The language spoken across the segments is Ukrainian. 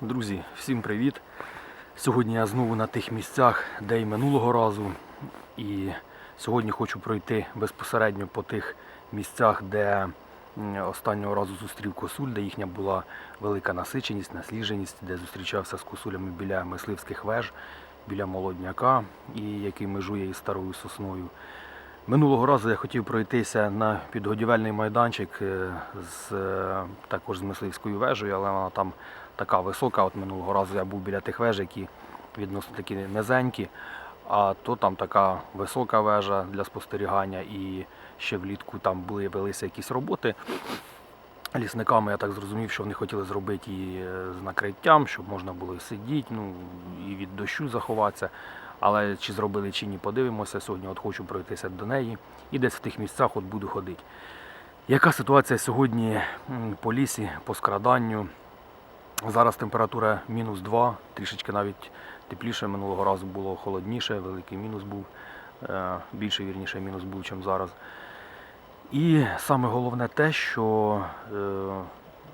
Друзі, всім привіт! Сьогодні я знову на тих місцях, де й минулого разу. І сьогодні хочу пройти безпосередньо по тих місцях, де останнього разу зустрів косуль, де їхня була велика насиченість, наслідженість, де зустрічався з косулями біля мисливських веж, біля молодняка, і який межує із старою сосною. Минулого разу я хотів пройтися на підгодівельний майданчик е, з е, також з мисливською вежею, але вона там така висока. От минулого разу я був біля тих веж, які відносно такі низенькі, а то там така висока вежа для спостерігання, і ще влітку там були велися якісь роботи. Лісниками я так зрозумів, що вони хотіли зробити її е, з накриттям, щоб можна було і сидіти, ну і від дощу заховатися. Але чи зробили чи ні, подивимося. Сьогодні от хочу пройтися до неї і десь в тих місцях от буду ходити. Яка ситуація сьогодні по лісі, по скраданню? Зараз температура мінус 2, трішечки навіть тепліше. Минулого разу було холодніше, великий мінус був. е, Більше вірніше мінус був, ніж зараз. І саме головне те, що е,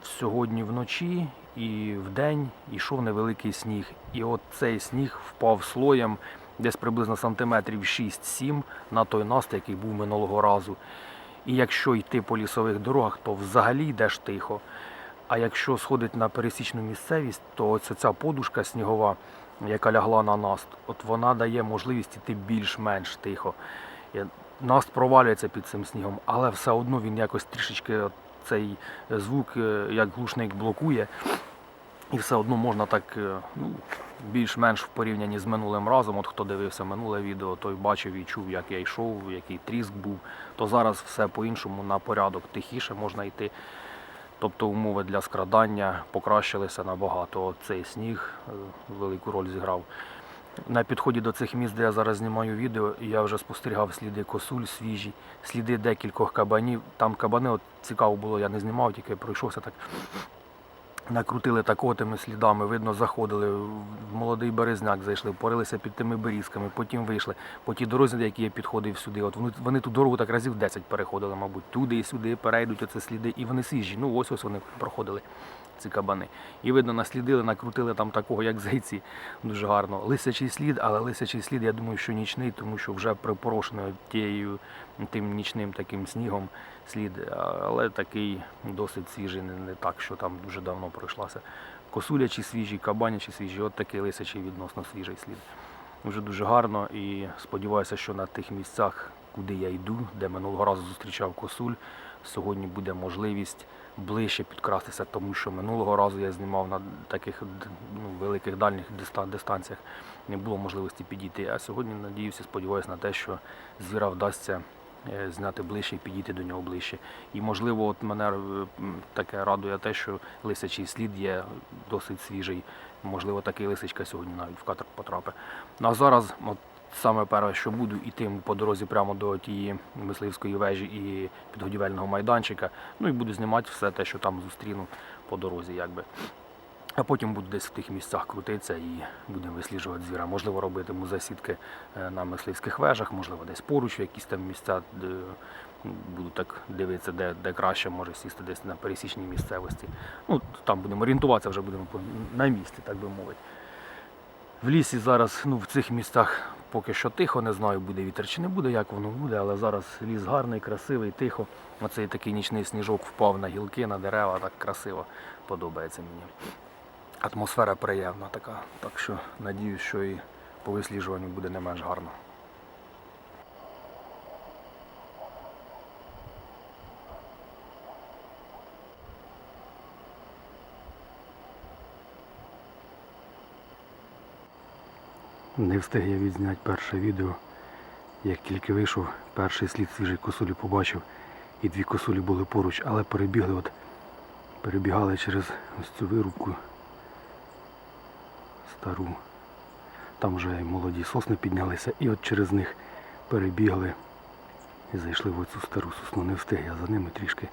сьогодні вночі і вдень йшов невеликий сніг. І от цей сніг впав слоєм десь приблизно сантиметрів 6-7 на той наст, який був минулого разу. І якщо йти по лісових дорогах, то взагалі йдеш тихо. А якщо сходить на пересічну місцевість, то ось ця подушка снігова, яка лягла на наст, от вона дає можливість йти більш-менш тихо. Наст провалюється під цим снігом, але все одно він якось трішечки цей звук, е, як глушник блокує. І все одно можна так е, ну, більш-менш в порівнянні з минулим разом. От хто дивився минуле відео, той бачив і чув, як я йшов, який тріск був. То зараз все по-іншому на порядок тихіше можна йти. Тобто умови для скрадання покращилися набагато. Цей сніг е, велику роль зіграв. На підході до цих місць, де я зараз знімаю відео, я вже спостерігав сліди косуль свіжі, сліди декількох кабанів. Там кабани, от цікаво було, я не знімав, тільки пройшовся так. Накрутили так отими слідами, видно, заходили в молодий березняк, зайшли, порилися під тими берізками, потім вийшли. По тій дорозі, які я підходив сюди. От вони, вони ту дорогу так разів 10 переходили, мабуть, туди і сюди перейдуть оце сліди, і вони свіжі. Ну ось ось вони проходили, ці кабани. І видно, наслідили, накрутили там такого, як зайці. Дуже гарно. Лисячий слід, але лисячий слід, я думаю, що нічний, тому що вже припорошений тією тим нічним таким снігом слід, але такий досить свіжий, не, так, що там дуже давно пройшлася. Косулячі свіжі, кабанячі свіжі, от такий лисячий відносно свіжий слід. Вже дуже гарно і сподіваюся, що на тих місцях, куди я йду, де минулого разу зустрічав косуль, сьогодні буде можливість ближче підкрастися, тому що минулого разу я знімав на таких ну, великих дальніх дистанціях, не було можливості підійти. А сьогодні надіюся, сподіваюся на те, що звіра вдасться е, зняти ближче і підійти до нього ближче. І можливо, от мене е, таке радує те, що лисячий слід є досить свіжий. Можливо, такий лисичка сьогодні навіть в кадр потрапить. А зараз, от саме перше, що буду йти по дорозі прямо до тієї мисливської вежі і підгодівельного майданчика. Ну і буду знімати все те, що там зустріну по дорозі, якби. А потім буду десь в тих місцях крутитися і будемо висліджувати звіра. Можливо, робитиму засідки е, на мисливських вежах, можливо, десь поруч, якісь там місця, де буду так дивитися, де, де краще може сісти десь на пересічній місцевості. Ну, там будемо орієнтуватися, вже будемо на місці, так би мовити. В лісі зараз, ну, в цих місцях поки що тихо, не знаю, буде вітер чи не буде, як воно буде, але зараз ліс гарний, красивий, тихо. Оцей такий нічний сніжок впав на гілки, на дерева, так красиво подобається мені. Атмосфера приємна така, так що надіюсь, що і по висліджуванню буде не менш гарно. Не встиг я відзняти перше відео. Як тільки вийшов, перший слід свіжої косулі побачив, і дві косулі були поруч, але перебігли, от, перебігали через ось цю вирубку стару. Там вже молоді сосни піднялися, і от через них перебігли і зайшли в оцю стару сосну. Не встиг я за ними трішки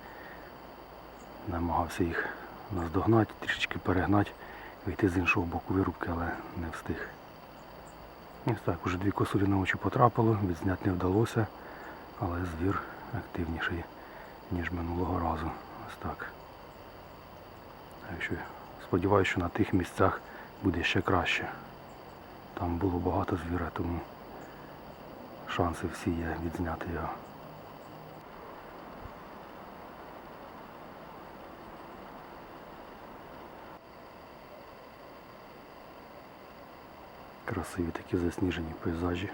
намагався їх наздогнати, трішечки перегнати, вийти з іншого боку вирубки, але не встиг. Ось так, уже дві косулі на очі потрапило, відзняти не вдалося, але звір активніший, ніж минулого разу. Ось так. Так сподіваюся, що на тих місцях буде ще краще. Там було багато звіра, тому шанси всі є відзняти його. Красиві такі засніжені пейзажі.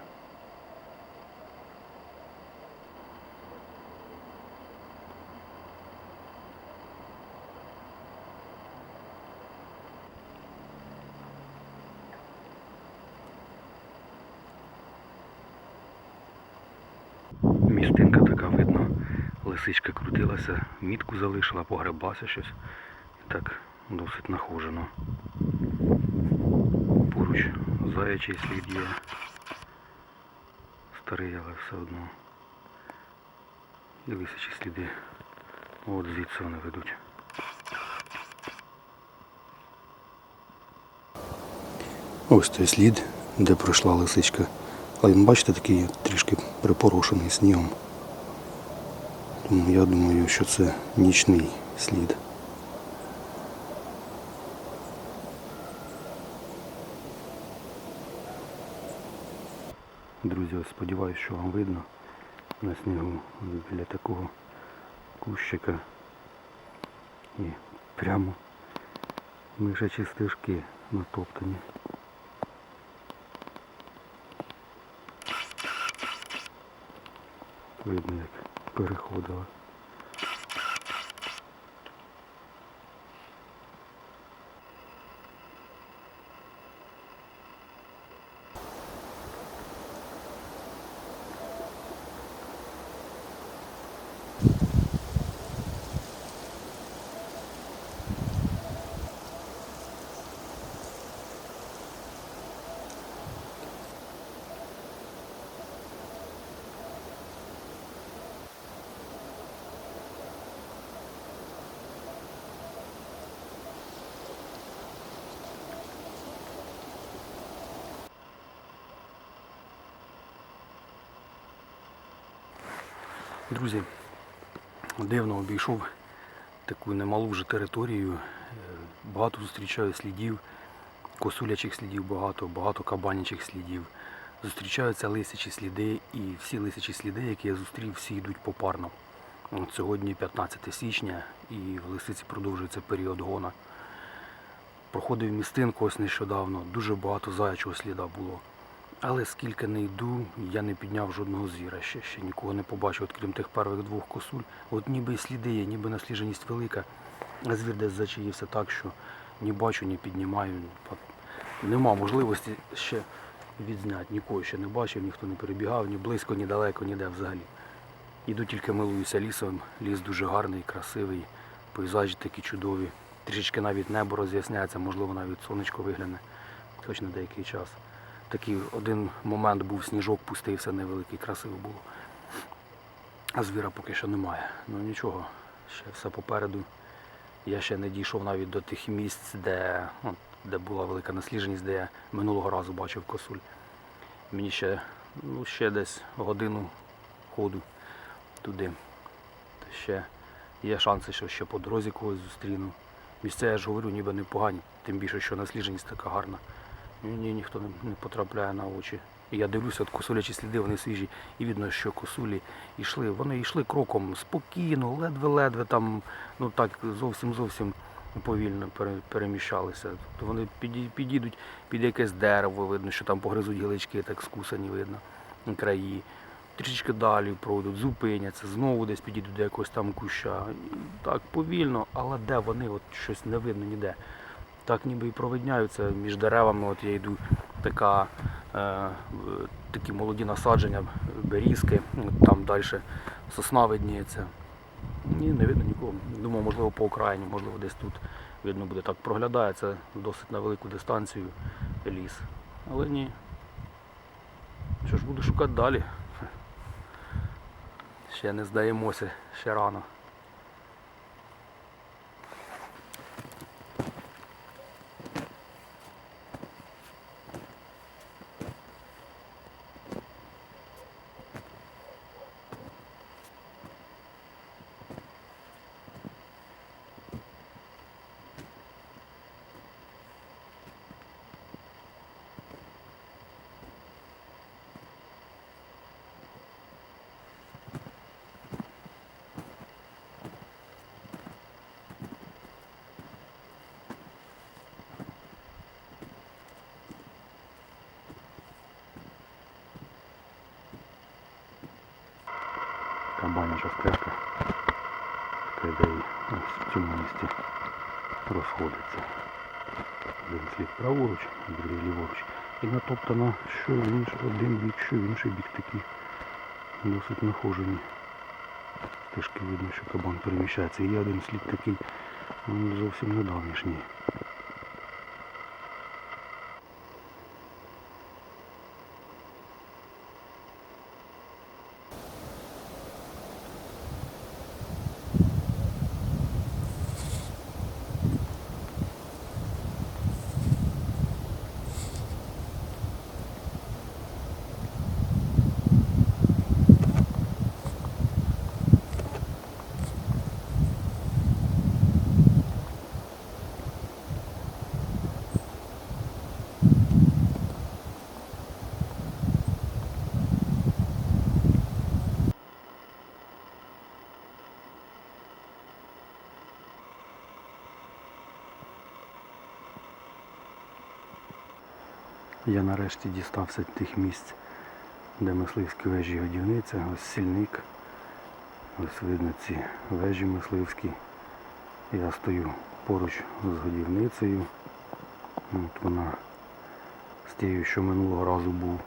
Містинка така видно. Лисичка крутилася, мітку залишила, погребася щось. І так досить нахожено. Поруч заячий слід є. Старий, але все одно. І лисичі сліди. От звідси вони ведуть. Ось той слід, де пройшла лисичка. Але він, бачите, такий трішки припорошений снігом. Тому я думаю, що це нічний слід. Друзі, сподіваюся, що вам видно на снігу біля такого кущика. І прямо мишачі стежки натоптані. Видно, як переходила. Друзі, дивно обійшов таку немалу вже територію. Е, Багато зустрічаю слідів, косулячих слідів багато, багато кабанячих слідів. Зустрічаються лисячі сліди і всі лисячі сліди, які я зустрів, всі йдуть попарно. От сьогодні 15 січня і в лисиці продовжується період гона. Проходив містинку ось нещодавно, дуже багато заячого сліда було. Але скільки не йду, я не підняв жодного звіра ще, ще нікого не побачив, от крім тих перших двох косуль. От ніби і сліди є, ніби наслідженість велика, а звір десь зачаївся так, що ні бачу, ні піднімаю. Нема можливості ще відзняти, нікого ще не бачив, ніхто не перебігав, ні близько, ні далеко, ніде взагалі. Іду тільки милуюся лісом, ліс дуже гарний, красивий, пейзажі такі чудові. Трішечки навіть небо роз'ясняється, можливо навіть сонечко вигляне, хоч на деякий час. Такий один момент був, сніжок пустився невеликий, красиво було. А звіра поки що немає. Ну нічого, ще все попереду. Я ще не дійшов навіть до тих місць, де, ну, де була велика наслідженість, де я минулого разу бачив косуль. Мені ще, ну, ще десь годину ходу туди. Та ще є шанси, що ще по дорозі когось зустріну. Місця, я ж говорю, ніби непогані, тим більше, що наслідженість така гарна. Ні, ніхто не, потрапляє на очі. Я дивлюся, от косулячі сліди, вони свіжі, і видно, що косулі йшли. Вони йшли кроком спокійно, ледве-ледве там, ну так зовсім зовсім повільно переміщалися. Тобто вони підійдуть під якесь дерево, видно, що там погризуть гілочки, так скусані видно, краї. Трішечки далі пройдуть, зупиняться, знову десь підійдуть до якогось там куща. Так повільно, але де вони, от щось не видно ніде так ніби і провидняються між деревами. От я йду така, е, такі молоді насадження, берізки, там далі сосна видніється. Ні, не видно нікого. Думав, можливо, по окраїні, можливо, десь тут видно буде так. Проглядається досить на велику дистанцію ліс. Але ні. Що ж буду шукати далі? Ще не здаємося, ще рано. Кабаняча стежка. Така йде і в цьому місці розходиться. Один слід праворуч, другий ліворуч. І натоптана що в один бік, що в інший бік такі досить нахожені. Стежки видно, що кабан переміщається. І один слід такий м, зовсім недавнішній. Я нарешті дістався тих місць, де мисливські вежі годівниця, ось сільник. Ось видно ці вежі мисливські. Я стою поруч з годівницею. От вона з тією, що минулого разу був.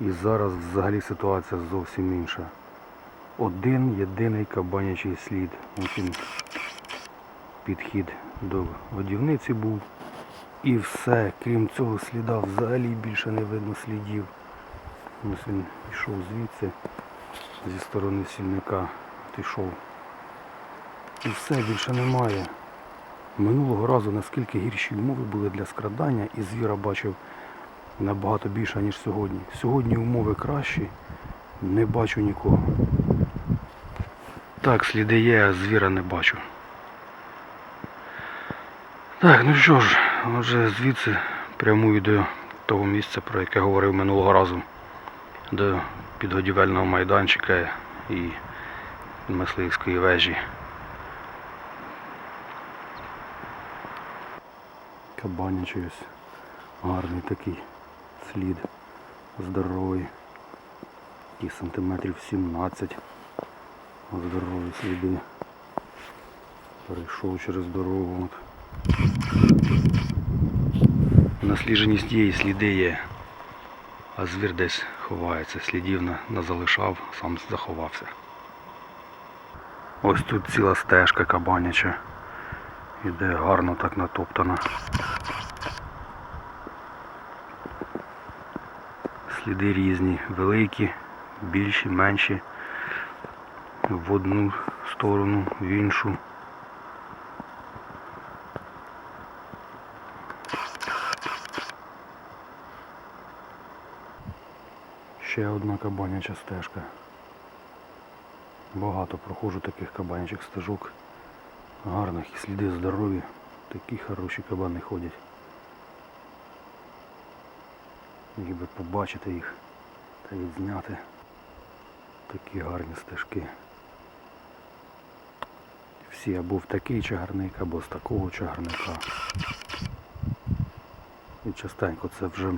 І зараз взагалі ситуація зовсім інша. Один єдиний кабанячий слід. Ось він підхід до годівниці був. І все, крім цього сліда, взагалі більше не видно слідів. Ось він йшов звідси, зі сторони сільника пішов. І все, більше немає. Минулого разу наскільки гірші умови були для скрадання, і звіра бачив набагато більше, ніж сьогодні. Сьогодні умови кращі, не бачу нікого. Так, сліди є, а звіра не бачу. Так, ну що ж, отже, звідси прямую до того місця, про яке говорив минулого разу, до підгодівельного майданчика і мисливської вежі. Кабанячий ось гарний такий слід, здоровий, і сантиметрів 17 здорові сліди. Перейшов через дорогу. От. Наслідженість є і сліди є. А звір десь ховається. Слідів на залишав, сам заховався. Ось тут ціла стежка кабаняча. Іде гарно так натоптана. Сліди різні, великі, більші, менші. В одну сторону, в іншу. Ще одна кабаняча стежка. Багато проходжу таких кабанячих стежок. Гарних і сліди здорові. Такі хороші кабани ходять. Міг побачити їх та відзняти. Такі гарні стежки. Всі або в такий чагарник, або з такого чагарника. І частенько це вже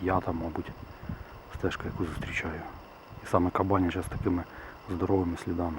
п'ята, мабуть, стежка, яку зустрічаю. І саме кабаняча з такими здоровими слідами.